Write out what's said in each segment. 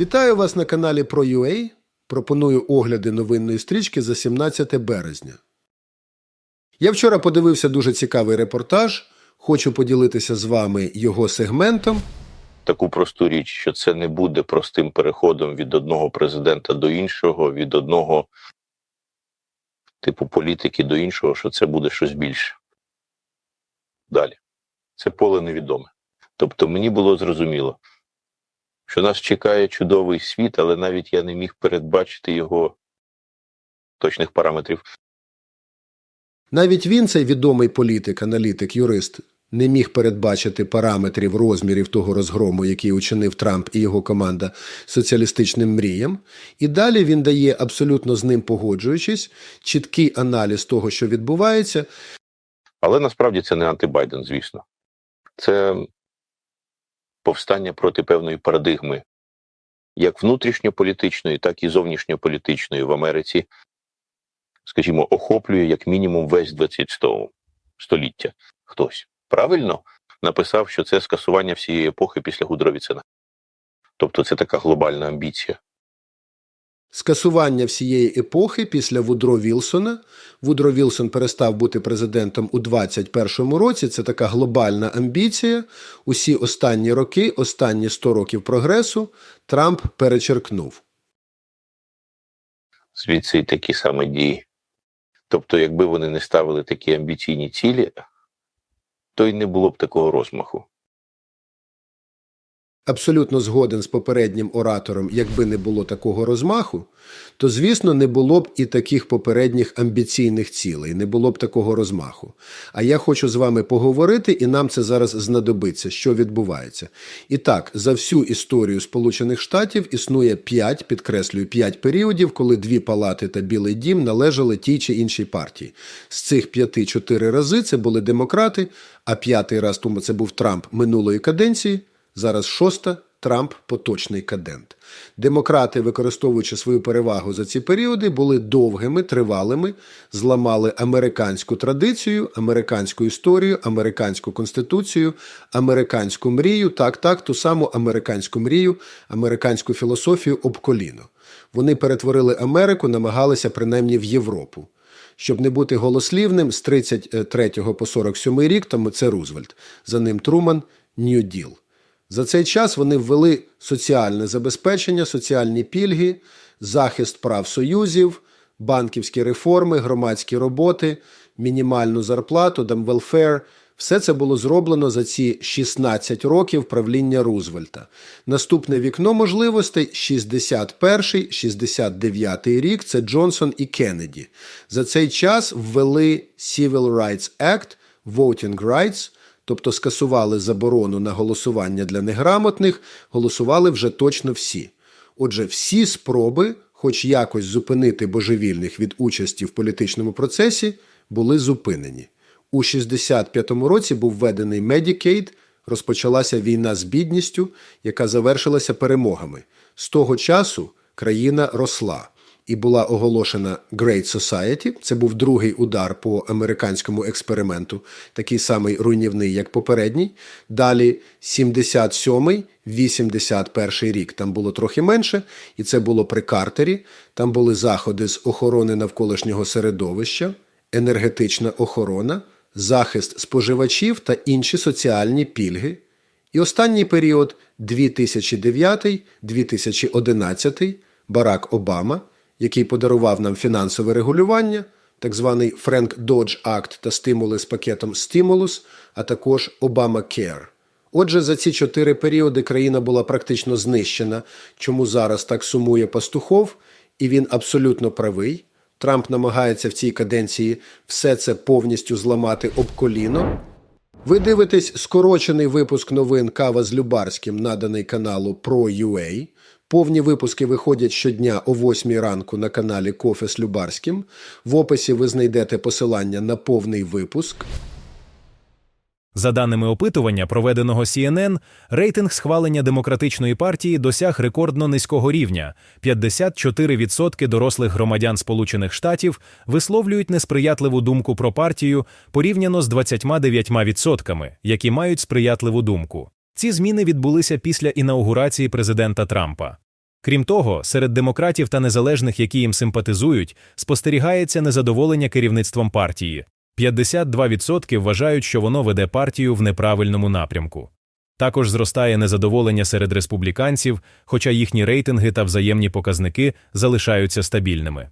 Вітаю вас на каналі ProUA. Пропоную огляди новинної стрічки за 17 березня. Я вчора подивився дуже цікавий репортаж. Хочу поділитися з вами його сегментом. таку просту річ, що це не буде простим переходом від одного президента до іншого, від одного типу політики до іншого, що це буде щось більше. Далі. Це поле невідоме. Тобто мені було зрозуміло, що нас чекає чудовий світ, але навіть я не міг передбачити його точних параметрів. Навіть він, цей відомий політик, аналітик, юрист, не міг передбачити параметрів розмірів того розгрому, який учинив Трамп і його команда соціалістичним мріям. І далі він дає, абсолютно з ним погоджуючись, чіткий аналіз того, що відбувається, Але насправді це не антибайден, звісно. Це повстання проти певної парадигми, як внутрішньополітичної, так і зовнішньополітичної в Америці, скажімо, охоплює як мінімум весь 20 століття. Хтось правильно написав, що це скасування всієї епохи після Гудровіцина. Тобто це така глобальна амбіція. Скасування всієї епохи після Вудро Вілсона. Вудро Вілсон перестав бути президентом у 21-му році. Це така глобальна амбіція. Усі останні роки, останні 100 років прогресу, Трамп перечеркнув. звідси і такі саме дії. Тобто, якби вони не ставили такі амбіційні цілі, то й не було б такого розмаху. Абсолютно згоден з попереднім оратором, якби не було такого розмаху, то звісно не було б і таких попередніх амбіційних цілей, не було б такого розмаху. А я хочу з вами поговорити, і нам це зараз знадобиться, що відбувається. І так, за всю історію Сполучених Штатів існує п'ять, підкреслюю, п'ять періодів, коли дві палати та Білий Дім належали тій чи іншій партії. З цих п'яти чотири рази це були демократи, а п'ятий раз тому це був Трамп минулої каденції. Зараз шоста Трамп поточний кадент. Демократи, використовуючи свою перевагу за ці періоди, були довгими, тривалими, зламали американську традицію, американську історію, американську конституцію, американську мрію, так, так, ту саму американську мрію, американську філософію об коліно. Вони перетворили Америку, намагалися принаймні в Європу. Щоб не бути голослівним, з 33 по 47 рік, тому це Рузвельт. За ним Труман, Нью-Діл. За цей час вони ввели соціальне забезпечення, соціальні пільги, захист прав союзів, банківські реформи, громадські роботи, мінімальну зарплату, дамвелфер. Все це було зроблено за ці 16 років правління Рузвельта. Наступне вікно можливостей 61-69 рік це Джонсон і Кеннеді. За цей час ввели Civil Rights Act, Voting Rights, тобто скасували заборону на голосування для неграмотних, голосували вже точно всі. Отже, всі спроби, хоч якось зупинити божевільних від участі в політичному процесі, були зупинені. У 65-му році був введений Medicaid, розпочалася війна з бідністю, яка завершилася перемогами. З того часу країна росла і була оголошена Great Society. Це був другий удар по американському експерименту, такий самий руйнівний, як попередній. Далі 77-й, 81-й рік. Там було трохи менше, і це було при Картері. Там були заходи з охорони навколишнього середовища, енергетична охорона, захист споживачів та інші соціальні пільги. І останній період 2009-2011 Барак Обама, який подарував нам фінансове регулювання, так званий Френк Додж Акт та стимули з пакетом Стимулус, а також Обама Care. Отже, за ці чотири періоди країна була практично знищена, чому зараз так сумує пастухов, і він абсолютно правий. Трамп намагається в цій каденції все це повністю зламати об коліно. Ви дивитесь скорочений випуск новин Кава з Любарським, наданий каналу ProUA. Повні випуски виходять щодня о 8 ранку на каналі Кофе з Любарським. В описі ви знайдете посилання на повний випуск. За даними опитування, проведеного CNN, рейтинг схвалення демократичної партії досяг рекордно низького рівня. 54% дорослих громадян Сполучених Штатів висловлюють несприятливу думку про партію порівняно з 29%, які мають сприятливу думку. Ці зміни відбулися після інаугурації президента Трампа. Крім того, серед демократів та незалежних, які їм симпатизують, спостерігається незадоволення керівництвом партії. 52% вважають, що воно веде партію в неправильному напрямку. Також зростає незадоволення серед республіканців, хоча їхні рейтинги та взаємні показники залишаються стабільними.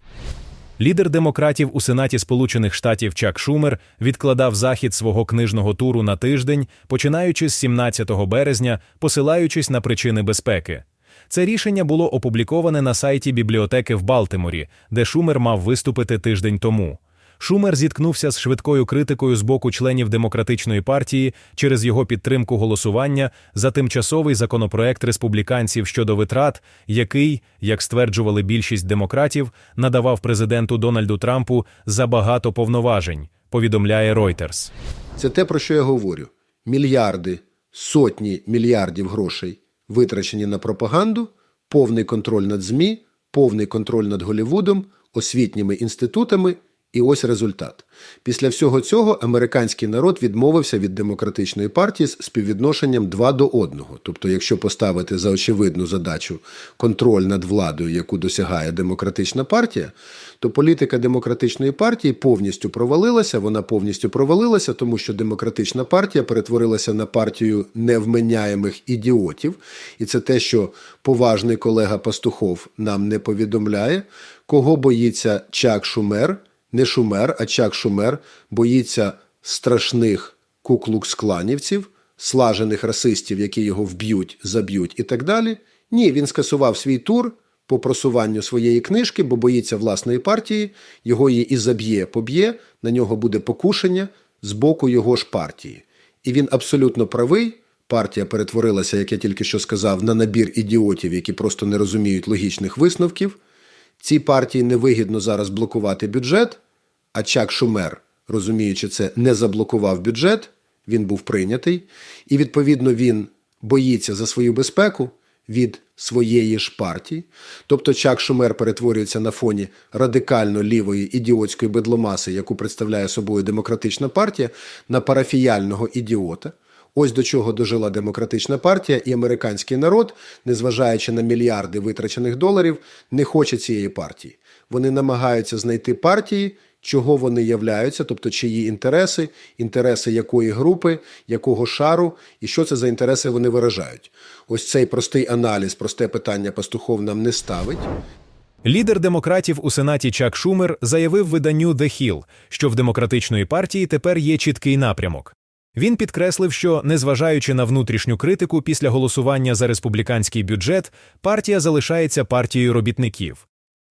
Лідер демократів у Сенаті Сполучених Штатів Чак Шумер відкладав захід свого книжного туру на тиждень, починаючи з 17 березня, посилаючись на причини безпеки. Це рішення було опубліковане на сайті бібліотеки в Балтиморі, де Шумер мав виступити тиждень тому. Шумер зіткнувся з швидкою критикою з боку членів демократичної партії через його підтримку голосування за тимчасовий законопроект республіканців щодо витрат, який, як стверджували більшість демократів, надавав президенту Дональду Трампу забагато повноважень. Повідомляє Reuters. Це те, про що я говорю: мільярди, сотні мільярдів грошей витрачені на пропаганду, повний контроль над ЗМІ, повний контроль над Голівудом, освітніми інститутами. І ось результат. Після всього цього американський народ відмовився від демократичної партії з співвідношенням 2 до 1. Тобто, якщо поставити за очевидну задачу контроль над владою, яку досягає демократична партія, то політика демократичної партії повністю провалилася. Вона повністю провалилася, тому що демократична партія перетворилася на партію невменяємих ідіотів. І це те, що поважний колега Пастухов нам не повідомляє, кого боїться Чак Шумер не Шумер, а Чак Шумер боїться страшних куклукс-кланівців, слажених расистів, які його вб'ють, заб'ють і так далі. Ні, він скасував свій тур по просуванню своєї книжки, бо боїться власної партії, його її і заб'є, поб'є, на нього буде покушення з боку його ж партії. І він абсолютно правий. Партія перетворилася, як я тільки що сказав, на набір ідіотів, які просто не розуміють логічних висновків. Цій партії невигідно зараз блокувати бюджет, а Чак Шумер, розуміючи це, не заблокував бюджет, він був прийнятий, і відповідно він боїться за свою безпеку від своєї ж партії. Тобто Чак Шумер перетворюється на фоні радикально лівої ідіотської бедломаси, яку представляє собою демократична партія, на парафіяльного ідіота. Ось до чого дожила демократична партія і американський народ, незважаючи на мільярди витрачених доларів, не хоче цієї партії. Вони намагаються знайти партії, чого вони являються, тобто чиї інтереси, інтереси якої групи, якого шару, і що це за інтереси вони виражають. Ось цей простий аналіз, просте питання пастухов нам не ставить. Лідер демократів у Сенаті Чак Шумер заявив виданню The Hill, що в демократичної партії тепер є чіткий напрямок. Він підкреслив, що, незважаючи на внутрішню критику після голосування за республіканський бюджет, партія залишається партією робітників.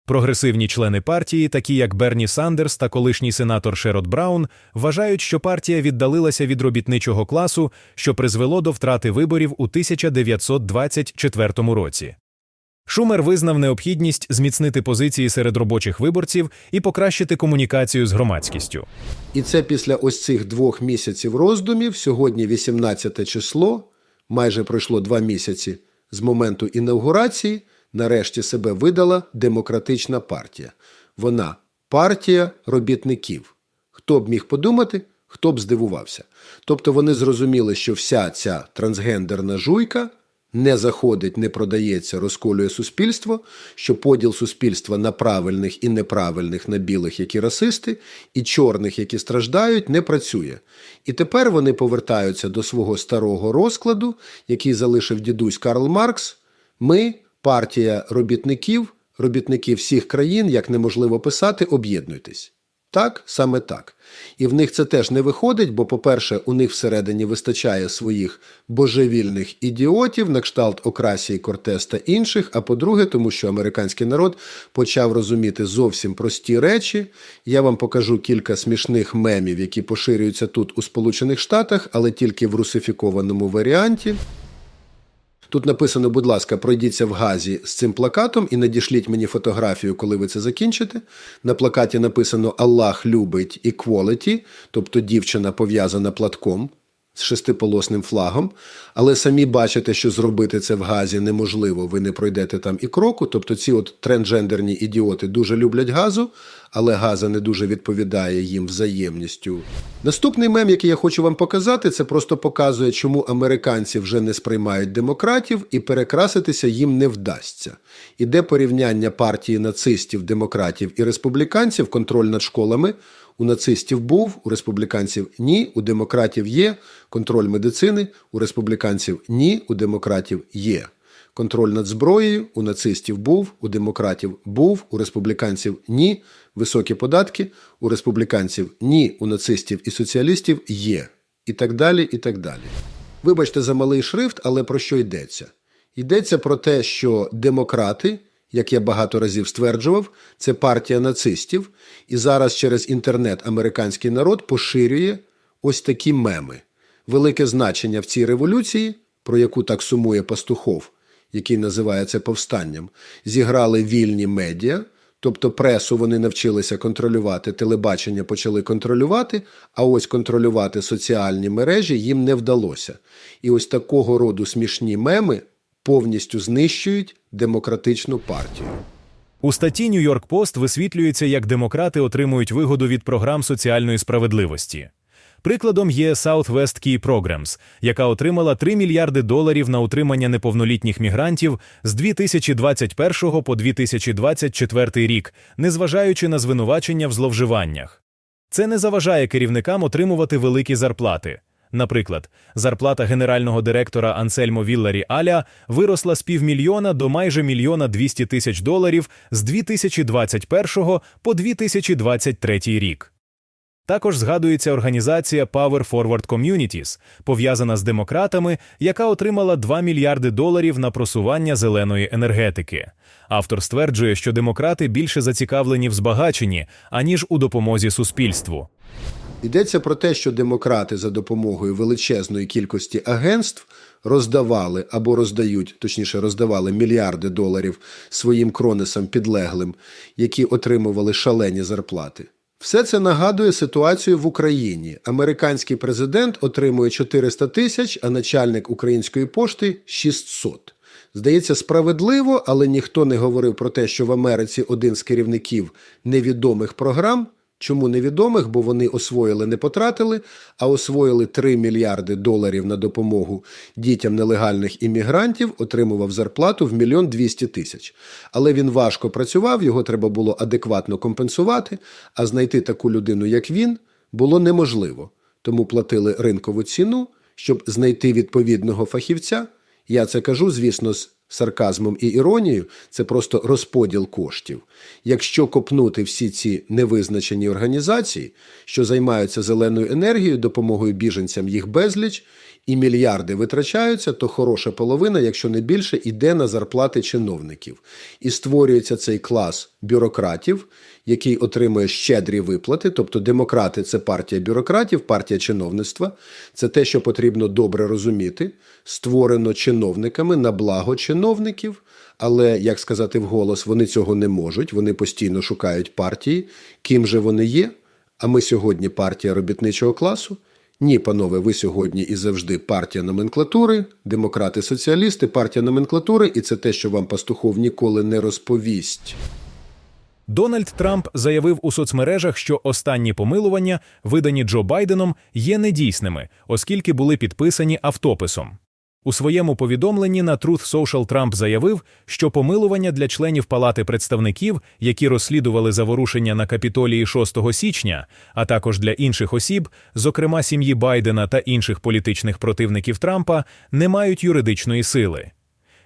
Прогресивні члени партії, такі як Берні Сандерс та колишній сенатор Шерод Браун, вважають, що партія віддалилася від робітничого класу, що призвело до втрати виборів у 1924 році. Шумер визнав необхідність зміцнити позиції серед робочих виборців і покращити комунікацію з громадськістю. І це після ось цих двох місяців роздумів. Сьогодні 18 число, майже пройшло два місяці з моменту інаугурації. Нарешті себе видала демократична партія. Вона партія робітників. Хто б міг подумати, хто б здивувався. Тобто вони зрозуміли, що вся ця трансгендерна жуйка не заходить, не продається, розколює суспільство, що поділ суспільства на правильних і неправильних, на білих, які расисти, і чорних, які страждають, не працює. І тепер вони повертаються до свого старого розкладу, який залишив дідусь Карл Маркс. Ми, партія робітників, робітники всіх країн, як неможливо писати, об'єднуйтесь. Так, саме так. І в них це теж не виходить, бо, по-перше, у них всередині вистачає своїх божевільних ідіотів, на кшталт Окрасії, Кортес та інших. А по-друге, тому що американський народ почав розуміти зовсім прості речі. Я вам покажу кілька смішних мемів, які поширюються тут у Сполучених Штатах, але тільки в русифікованому варіанті. Тут написано, будь ласка, пройдіться в газі з цим плакатом і надішліть мені фотографію, коли ви це закінчите. На плакаті написано Аллах любить equality, тобто дівчина пов'язана платком з шестиполосним флагом. Але самі бачите, що зробити це в газі неможливо, ви не пройдете там і кроку. Тобто ці от трансгендерні ідіоти дуже люблять газу, але Газа не дуже відповідає їм взаємністю. Наступний мем, який я хочу вам показати, це просто показує, чому американці вже не сприймають демократів і перекраситися їм не вдасться. Іде порівняння партії нацистів, демократів і республіканців, контроль над школами. У нацистів був, у республіканців ні, у демократів є. Контроль медицини, у республіканців ні, у демократів є. Контроль над зброєю у нацистів був, у демократів був, у республіканців ні. Високі податки у республіканців ні, у нацистів і соціалістів є. І так далі, і так далі. Вибачте за малий шрифт, але про що йдеться? Йдеться про те, що демократи, як я багато разів стверджував, це партія нацистів, і зараз через інтернет американський народ поширює ось такі меми. Велике значення в цій революції, про яку так сумує Пастухов, який називає це повстанням, зіграли вільні медіа, тобто пресу вони навчилися контролювати, телебачення почали контролювати, а ось контролювати соціальні мережі їм не вдалося. І ось такого роду смішні меми повністю знищують демократичну партію. У статті York Post висвітлюється, як демократи отримують вигоду від програм соціальної справедливості. Прикладом є Southwest Key Programs, яка отримала 3 мільярди доларів на утримання неповнолітніх мігрантів з 2021 по 2024 рік, незважаючи на звинувачення в зловживаннях. Це не заважає керівникам отримувати великі зарплати. Наприклад, зарплата генерального директора Ансельмо Вілларі Аля виросла з півмільйона до майже мільйона 200 тисяч доларів з 2021 по 2023 рік. Також згадується організація Power Forward Communities, пов'язана з демократами, яка отримала 2 мільярди доларів на просування зеленої енергетики. Автор стверджує, що демократи більше зацікавлені в збагаченні, аніж у допомозі суспільству. Йдеться про те, що демократи за допомогою величезної кількості агентств роздавали або роздають, точніше, роздавали мільярди доларів своїм кронесам підлеглим, які отримували шалені зарплати. Все це нагадує ситуацію в Україні. Американський президент отримує 400 тисяч, а начальник української пошти 600. Здається, справедливо, але ніхто не говорив про те, що в Америці один з керівників невідомих програм. Чому невідомих? Бо вони освоїли, не потратили, а освоїли 3 мільярди доларів на допомогу дітям нелегальних іммігрантів, отримував зарплату в мільйон 200 тисяч. Але він важко працював, його треба було адекватно компенсувати, а знайти таку людину, як він, було неможливо. Тому платили ринкову ціну, щоб знайти відповідного фахівця. Я це кажу, звісно, з сарказмом і іронією, це просто розподіл коштів. Якщо копнути всі ці невизначені організації, що займаються зеленою енергією, допомогою біженцям їх безліч, і мільярди витрачаються, то хороша половина, якщо не більше, іде на зарплати чиновників. І створюється цей клас бюрократів, який отримує щедрі виплати. Тобто демократи це партія бюрократів, партія чиновництва. Це те, що потрібно добре розуміти. Створено чиновниками на благо чиновників. Але, як сказати вголос, вони цього не можуть. Вони постійно шукають партії. Ким же вони є? А ми сьогодні партія робітничого класу. Ні, панове, ви сьогодні і завжди партія номенклатури, демократи-соціалісти, партія номенклатури, і це те, що вам пастухов ніколи не розповість. Дональд Трамп заявив у соцмережах, що останні помилування, видані Джо Байденом, є недійсними, оскільки були підписані автописом. У своєму повідомленні на Truth Social Трамп заявив, що помилування для членів Палати представників, які розслідували заворушення на капітолії 6 січня, а також для інших осіб, зокрема сім'ї Байдена та інших політичних противників Трампа, не мають юридичної сили.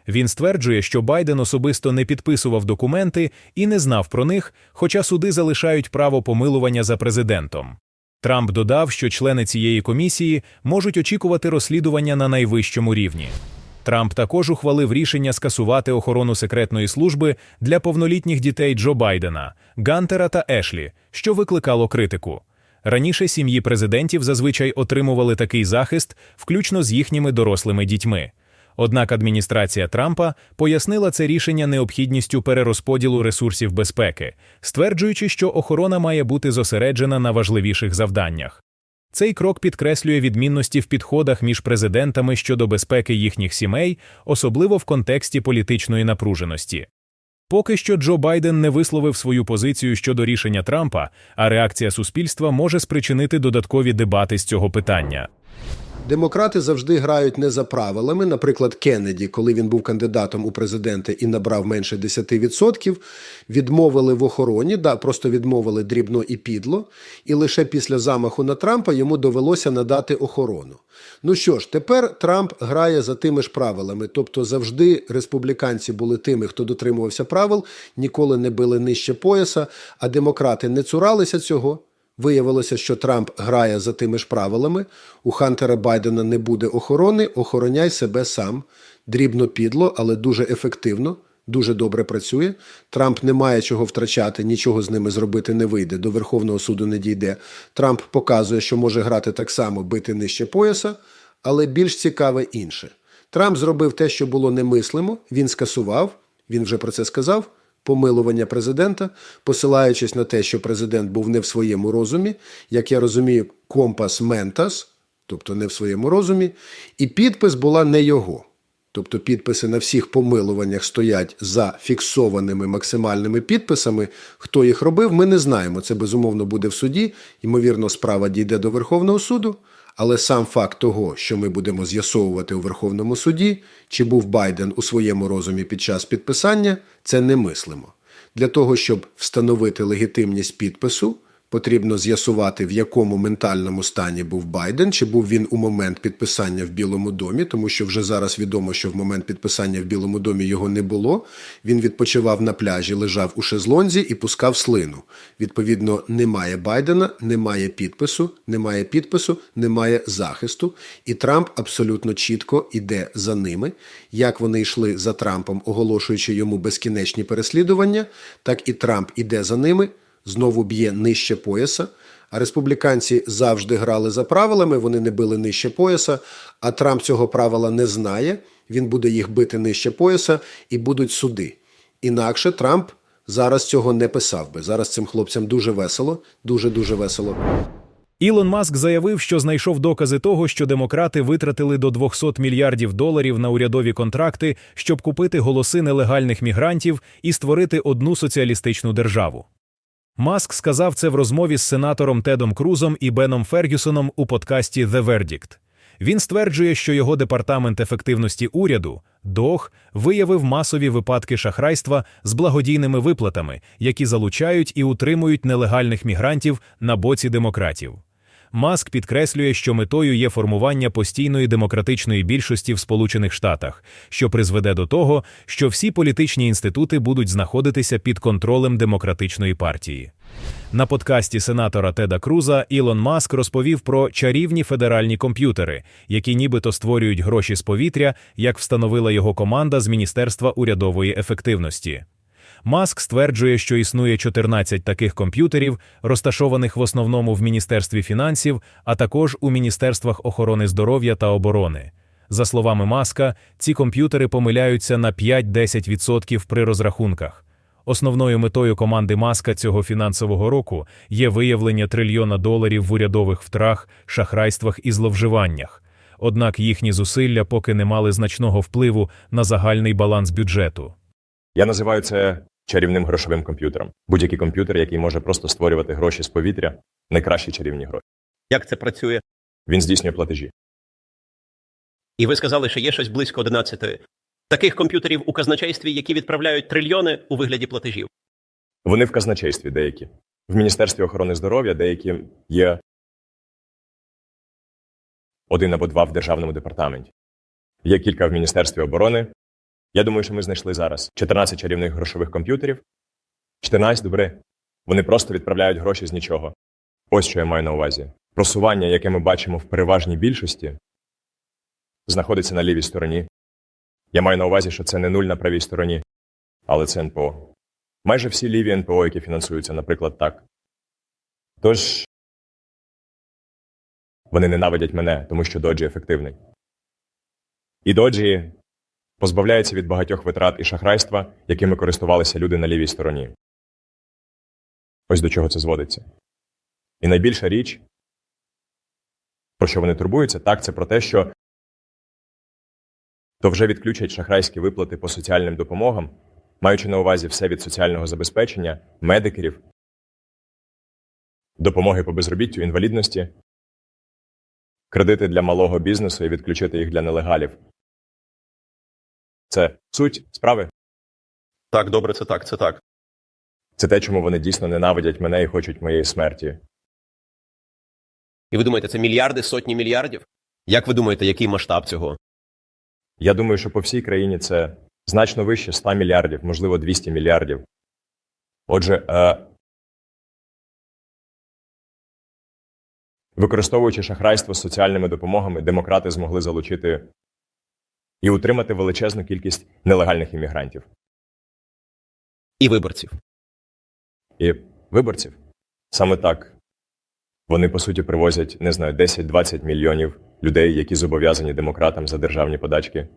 Він стверджує, що Байден особисто не підписував документи і не знав про них, хоча суди залишають право помилування за президентом. Трамп додав, що члени цієї комісії можуть очікувати розслідування на найвищому рівні. Трамп також ухвалив рішення скасувати охорону секретної служби для повнолітніх дітей Джо Байдена, Гантера та Ешлі, що викликало критику. Раніше сім'ї президентів зазвичай отримували такий захист, включно з їхніми дорослими дітьми. Однак адміністрація Трампа пояснила це рішення необхідністю перерозподілу ресурсів безпеки, стверджуючи, що охорона має бути зосереджена на важливіших завданнях. Цей крок підкреслює відмінності в підходах між президентами щодо безпеки їхніх сімей, особливо в контексті політичної напруженості. Поки що Джо Байден не висловив свою позицію щодо рішення Трампа, а реакція суспільства може спричинити додаткові дебати з цього питання. Демократи завжди грають не за правилами. Наприклад, Кеннеді, коли він був кандидатом у президенти і набрав менше 10%, відмовили в охороні, да, просто відмовили дрібно і підло, і лише після замаху на Трампа йому довелося надати охорону. Ну що ж, тепер Трамп грає за тими ж правилами, тобто завжди республіканці були тими, хто дотримувався правил, ніколи не били нижче пояса, а демократи не цуралися цього. Виявилося, що Трамп грає за тими ж правилами. У Хантера Байдена не буде охорони, охороняй себе сам. Дрібно підло, але дуже ефективно, дуже добре працює. Трамп не має чого втрачати, нічого з ними зробити не вийде, до Верховного суду не дійде. Трамп показує, що може грати так само, бити нижче пояса, але більш цікаве інше. Трамп зробив те, що було немислимо, він скасував, він вже про це сказав помилування президента, посилаючись на те, що президент був не в своєму розумі, як я розумію, компас ментас, тобто не в своєму розумі, і підпис була не його. Тобто підписи на всіх помилуваннях стоять за фіксованими максимальними підписами. Хто їх робив, ми не знаємо. Це безумовно буде в суді. Ймовірно, справа дійде до Верховного суду. Але сам факт того, що ми будемо з'ясовувати у Верховному суді, чи був Байден у своєму розумі під час підписання, це немислимо. Для того, щоб встановити легітимність підпису, потрібно з'ясувати, в якому ментальному стані був Байден, чи був він у момент підписання в Білому домі, тому що вже зараз відомо, що в момент підписання в Білому домі його не було. Він відпочивав на пляжі, лежав у шезлонзі і пускав слину. Відповідно, немає Байдена, немає підпису, немає підпису, немає захисту. І Трамп абсолютно чітко йде за ними. Як вони йшли за Трампом, оголошуючи йому безкінечні переслідування, так і Трамп іде за ними знову б'є нижче пояса. А республіканці завжди грали за правилами, вони не били нижче пояса. А Трамп цього правила не знає. Він буде їх бити нижче пояса і будуть суди. Інакше Трамп зараз цього не писав би. Зараз цим хлопцям дуже весело, дуже дуже весело. Ілон Маск заявив, що знайшов докази того, що демократи витратили до 200 мільярдів доларів на урядові контракти, щоб купити голоси нелегальних мігрантів і створити одну соціалістичну державу. Маск сказав це в розмові з сенатором Тедом Крузом і Беном Фергюсоном у подкасті The Verdict. Він стверджує, що його департамент ефективності уряду ДОГ виявив масові випадки шахрайства з благодійними виплатами, які залучають і утримують нелегальних мігрантів на боці демократів. Маск підкреслює, що метою є формування постійної демократичної більшості в Сполучених Штатах, що призведе до того, що всі політичні інститути будуть знаходитися під контролем демократичної партії. На подкасті сенатора Теда Круза Ілон Маск розповів про чарівні федеральні комп'ютери, які нібито створюють гроші з повітря, як встановила його команда з Міністерства урядової ефективності. Маск стверджує, що існує 14 таких комп'ютерів, розташованих в основному в Міністерстві фінансів, а також у Міністерствах охорони здоров'я та оборони. За словами Маска, ці комп'ютери помиляються на 5-10% при розрахунках. Основною метою команди Маска цього фінансового року є виявлення трильйона доларів в урядових втрах, шахрайствах і зловживаннях. Однак їхні зусилля поки не мали значного впливу на загальний баланс бюджету. Я називаю це чарівним грошовим комп'ютером. Будь-який комп'ютер, який може просто створювати гроші з повітря, найкращі чарівні гроші. Як це працює? Він здійснює платежі. І ви сказали, що є щось близько 11 таких комп'ютерів у казначействі, які відправляють трильйони у вигляді платежів. Вони в казначействі деякі. В Міністерстві охорони здоров'я деякі є один або два в державному департаменті. Є кілька в Міністерстві оборони. Я думаю, що ми знайшли зараз 14 чарівних грошових комп'ютерів. 14, добре. Вони просто відправляють гроші з нічого. Ось що я маю на увазі. Просування, яке ми бачимо в переважній більшості, знаходиться на лівій стороні. Я маю на увазі, що це не нуль на правій стороні, але це НПО. Майже всі ліві НПО, які фінансуються, наприклад, так. Тож вони ненавидять мене, тому що доджі ефективний. І доджі позбавляється від багатьох витрат і шахрайства, якими користувалися люди на лівій стороні. Ось до чого це зводиться. І найбільша річ, про що вони турбуються, так, це про те, що то вже відключать шахрайські виплати по соціальним допомогам, маючи на увазі все від соціального забезпечення, медикерів, допомоги по безробіттю, інвалідності, кредити для малого бізнесу і відключити їх для нелегалів. Це суть справи. Так, добре, це так, це так. Це те, чому вони дійсно ненавидять мене і хочуть моєї смерті. І ви думаєте, це мільярди, сотні мільярдів? Як ви думаєте, який масштаб цього? Я думаю, що по всій країні це значно вище 100 мільярдів, можливо, 200 мільярдів. Отже, е, використовуючи шахрайство з соціальними допомогами, демократи змогли залучити і утримати величезну кількість нелегальних іммігрантів І виборців. і виборців. Саме так. Вони, по суті, привозять, не знаю, 10-20 мільйонів людей, які зобов'язані демократам за державні подачки.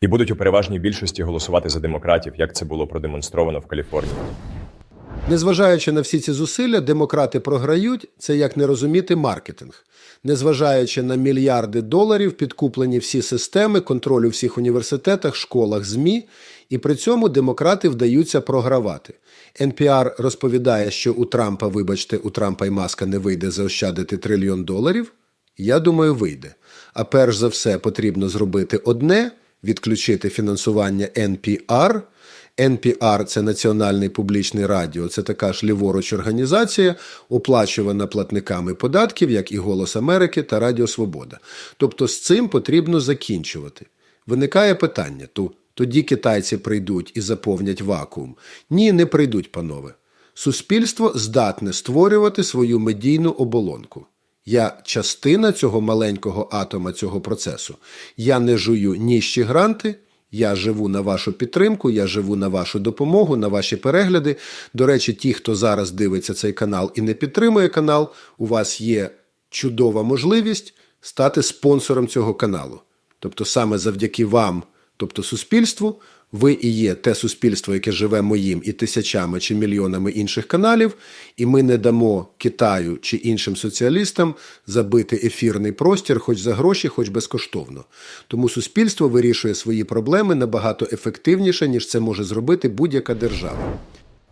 І будуть у переважній більшості голосувати за демократів, як це було продемонстровано в Каліфорнії. Незважаючи на всі ці зусилля, демократи програють це як не розуміти маркетинг. Незважаючи на мільярди доларів, підкуплені всі системи контролю в всіх університетах, школах, ЗМІ, і при цьому демократи вдаються програвати. NPR розповідає, що у Трампа, вибачте, у Трампа і Маска не вийде заощадити трильйон доларів. Я думаю, вийде. А перш за все потрібно зробити одне відключити фінансування NPR. NPR – це Національний публічний радіо, це така ж ліворуч організація, оплачувана платниками податків, як і Голос Америки та Радіо Свобода. Тобто з цим потрібно закінчувати. Виникає питання: то тоді китайці прийдуть і заповнять вакуум. Ні, не прийдуть, панове. Суспільство здатне створювати свою медійну оболонку. Я частина цього маленького атома цього процесу. Я не жую ніжчі гранти, я живу на вашу підтримку, я живу на вашу допомогу, на ваші перегляди. До речі, ті, хто зараз дивиться цей канал і не підтримує канал, у вас є чудова можливість стати спонсором цього каналу. Тобто саме завдяки вам, тобто суспільству, ви і є те суспільство, яке живе моїм і тисячами чи мільйонами інших каналів, і ми не дамо Китаю чи іншим соціалістам забити ефірний простір, хоч за гроші, хоч безкоштовно. Тому суспільство вирішує свої проблеми набагато ефективніше, ніж це може зробити будь-яка держава.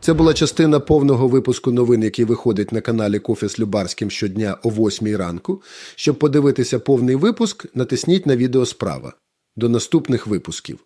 Це була частина повного випуску новин, який виходить на каналі Кофе з Любарським щодня о 8 ранку. Щоб подивитися повний випуск, натисніть на відео справа. До наступних випусків.